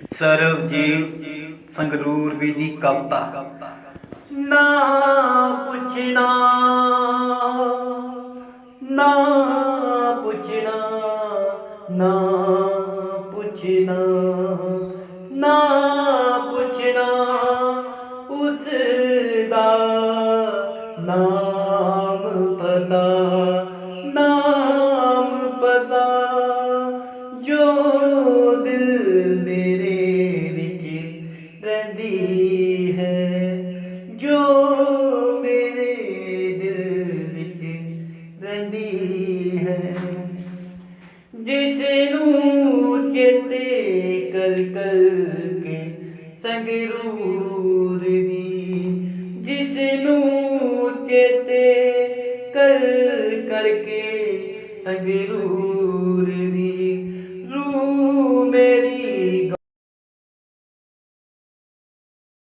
ਸਰਬਜੀਤ ਸੰਗਰੂਰ ਵੀ ਦੀ ਕਵਿਤਾ। ਨਾ ਪੁੱਛਣਾ ਨਾ ਪੁੱਛਣਾ ਨਾ ਪੁੱਛਣਾ ਨਾ ਪੁੱਛਣਾ ਉਸ ਦਾ ਨਾਮ ਪਤਾ ਨਾਮ ਪਤਾ, ਜੋ दी है, जो मेरे दिल विच रही है। जिस चेते कल कल के संगरूर दी, जिस चेते कल करके संगरूर दी।